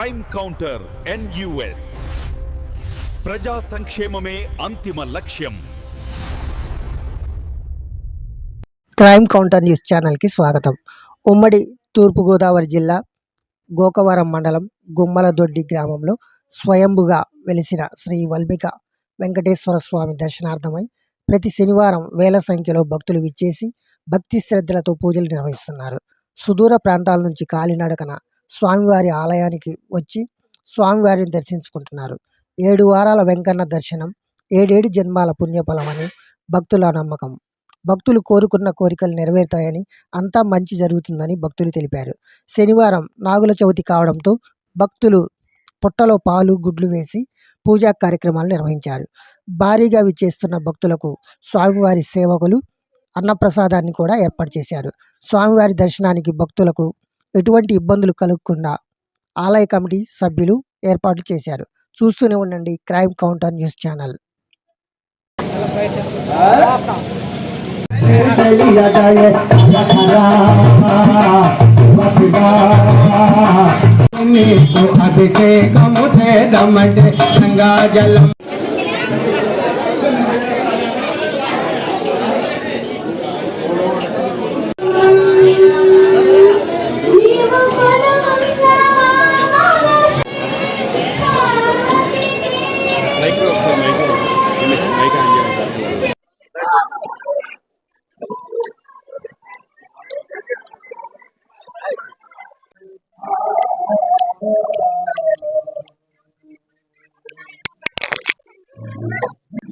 Crime counter NUS ప్రజా సంక్షేమమే అంతిమ లక్ష్యం. క్రైమ్ కౌంటర్ న్యూస్ ఛానల్కి స్వాగతం. ఉమ్మడి తూర్పుగోదావరి జిల్లా గోకవరం మండలం గుమ్మలదొడ్డి గ్రామంలో స్వయంభుగా వెలిసిన శ్రీ వల్మిక వెంకటేశ్వర స్వామి దర్శనార్థమై ప్రతి శనివారం వేల సంఖ్యలో భక్తులు విచ్చేసి భక్తి శ్రద్ధలతో పూజలు నిర్వహిస్తున్నారు. సుదూర ప్రాంతాల నుంచి కాలినడకన స్వామివారి ఆలయానికి వచ్చి స్వామివారిని దర్శించుకుంటున్నారు. ఏడు వారాల వెంకన్న దర్శనం ఏడేడు జన్మాల పుణ్యఫలమని భక్తుల నమ్మకం. భక్తులు కోరుకున్న కోరికలు నెరవేరుతాయని అంతా మంచి జరుగుతుందని భక్తులు తెలిపారు. శనివారం నాగుల చవితి కావడంతో భక్తులు పుట్టలో పాలు గుడ్లు వేసి పూజా కార్యక్రమాలు నిర్వహించారు. భారీగా విచ్చేస్తున్న భక్తులకు స్వామివారి సేవకులు అన్నప్రసాదాన్ని కూడా ఏర్పాటు చేశారు. స్వామివారి దర్శనానికి భక్తులకు ఎటువంటి ఇబ్బందులు కలగకుండా ఆలయ కమిటీ సభ్యులు ఏర్పాటు చేశారు. చూస్తూనే ఉండండి క్రైమ్ కౌంటర్ న్యూస్ ఛానల్. దమటే గంగా జలం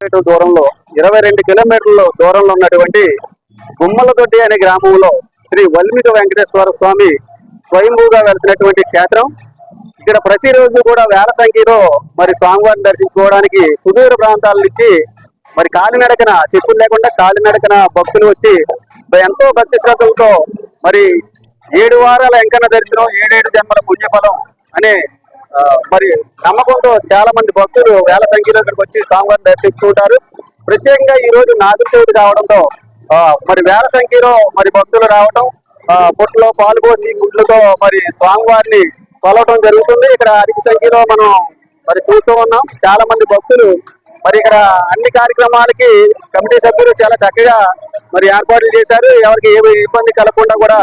కిలోమీటర్ల దూరంలో ఇరవై రెండు కిలోమీటర్ల దూరంలో ఉన్నటువంటి గుమ్మలదొడ్డి అనే గ్రామంలో శ్రీ వల్మిక వెంకటేశ్వర స్వామి స్వయంభూగా వెళ్తున్నటువంటి క్షేత్రం. ఇక్కడ ప్రతిరోజు కూడా వేల సంఖ్యలో మరి స్వామివారిని దర్శించుకోవడానికి సుదూర ప్రాంతాల నుంచి మరి కాలినడకన చెప్పులు లేకుండా కాలినడకన భక్తులు వచ్చి ఎంతో భక్తి శ్రద్ధలతో మరి ఏడు వారాల వెంకన్న దర్శనం ఏడేడు జన్మల పుణ్యఫలం అనే మరి నమ్మకంతో చాలా మంది భక్తులు వేల సంఖ్యలో ఇక్కడికి వచ్చి స్వామివారిని దర్శించుకుంటారు. ప్రత్యేకంగా ఈ రోజు నాగుల కావడంతో ఆ, మరి వేల సంఖ్యలో మరి భక్తులు రావడం ఆ, పొట్టులో పాలు పోసి గుడ్లతో మరి స్వామివారిని కొలవడం జరుగుతుంది. ఇక్కడ అధిక సంఖ్యలో మనం మరి చూస్తూ ఉన్నాం. చాలా మంది భక్తులు మరి ఇక్కడ అన్ని కార్యక్రమాలకి కమిటీ సభ్యులు చాలా చక్కగా మరి ఏర్పాట్లు చేశారు. ఎవరికి ఏ ఇబ్బంది కలగకుండా కూడా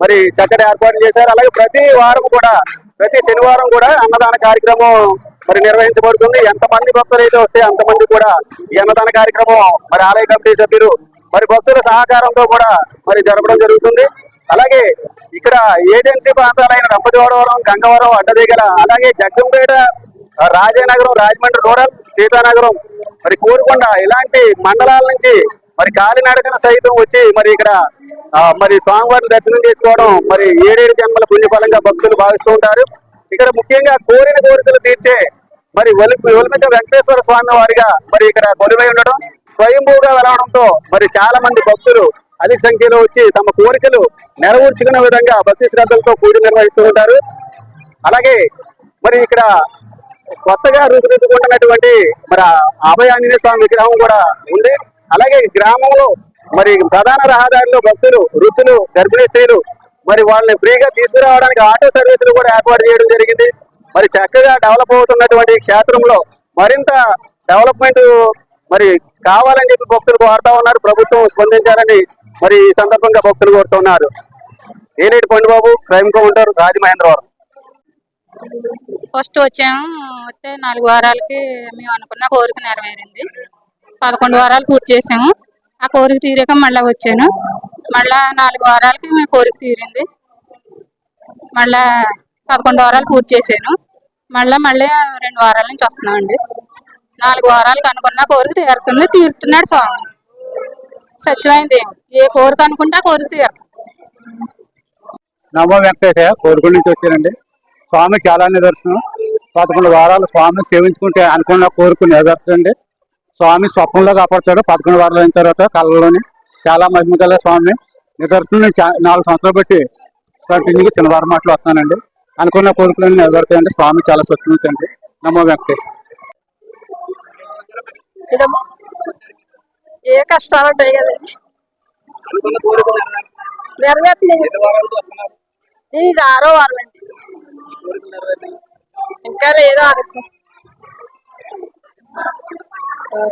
మరి చక్కటి ఏర్పాట్లు చేశారు. అలాగే ప్రతి వారం కూడా ప్రతి శనివారం కూడా అన్నదాన కార్యక్రమం మరి నిర్వహించబడుతుంది. ఎంతమంది భక్తులు అయితే వస్తే అంతమంది కూడా ఈ అన్నదాన కార్యక్రమం మరి ఆలయ కమిటీ సభ్యులు మరి భక్తుల సహకారంతో కూడా మరి జరపడం జరుగుతుంది. అలాగే ఇక్కడ ఏజెన్సీ ప్రాంతాలైన రంపచోడవరం గంగవరం అడ్డదీగల అలాగే జగ్గంపేట రాజానగరం రాజమండ్రి రూరల్ సీతానగరం మరి కోరుకొండ ఇలాంటి మండలాల నుంచి మరి కాలినడకన సైతం వచ్చి మరి ఇక్కడ మరి స్వామివారిని దర్శనం చేసుకోవడం మరి ఏడేడు జన్మల పుణ్యఫలంగా భక్తులు భావిస్తూ ఉంటారు. ఇక్కడ ముఖ్యంగా కోరిన కోరికలు తీర్చే మరి ఒలి ఒలిమిక వెంకటేశ్వర స్వామి వారిగా మరి ఇక్కడ కొలువై ఉండడం స్వయంభూగా వెలవడంతో మరి చాలా మంది భక్తులు అధిక సంఖ్యలో వచ్చి తమ కోరికలు నెరవేర్చుకునే విధంగా భక్తి శ్రద్ధలతో పూజ నిర్వహిస్తూ ఉంటారు. అలాగే మరి ఇక్కడ కొత్తగా రూపుదిద్దుకుంటున్నటువంటి మరి అభయ ఆంజనేయ స్వామి విగ్రహం కూడా ఉంది. అలాగే గ్రామంలో మరి ప్రధాన రహదారిలో భక్తులు వృద్ధులు గర్భిణీ స్త్రీలు మరి వాళ్ళని ఫ్రీగా తీసుకురావడానికి ఆటో సర్వీసులు కూడా ఏర్పాటు చేయడం జరిగింది. మరి చక్కగా డెవలప్ అవుతున్నటువంటి క్షేత్రంలో మరింత డెవలప్మెంట్ మరి కావాలని చెప్పి భక్తులు కోరుతా ఉన్నారు. ప్రభుత్వం స్పందించాలని మరి ఈ సందర్భంగా భక్తులు కోరుతున్నారు. Eleti Pandubabu crime counter Rajamahendravaram first వచ్చాము. వస్తే నాలుగు వారాలకి మేము అనుకున్న కోరిక నెరవేరింది. పదకొండు వారాలు పూర్తి చేసాము. ఆ కోరిక తీరాక మళ్ళీ వచ్చాను. మళ్ళా నాలుగు వారాలకి మీ కోరిక తీరింది. మళ్ళా పదకొండు వారాలు పూర్తి చేశాను. మళ్ళా మళ్ళీ రెండు వారాల నుంచి వస్తున్నామండి. నాలుగు వారాలకు అనుకున్న కోరిక తీరుతుంది తీరుతున్నాడు స్వామి. సత్యమైంది. ఏ కోరిక అనుకుంటే ఆ కోరిక తీరుతుంది నమో వెంకటేశయ్య కోరుకుల నుంచి వచ్చానండి. స్వామి చాలా నిదర్శనం. పదకొండు వారాలు స్వామిని సేవించుకుంటే అనుకున్న కోరిక నెరవేరుతుంది స్వామి స్వప్నంలో కాపాడతాడు. పదకొండు వారాలు అయిన తర్వాత కళ్ళలోని చాలా మహిమ గల స్వామి. నిదర్శనం నేను చా- నాలుగు సంవత్సరాలు బట్టి కంటిన్యూగా శనివారం మాటలు వస్తానండి. అనుకున్న కోరికలన్నీ నెరవేరుతాయండి. స్వామి చాలా స్వచ్ఛమవుతండి నమో వెంకటేశ్వర ఏ కష్టాలు ఉంటాయి కదండి. ఇది ఆరో వారం అండి. ఇంకా లేదో అనుకో 呃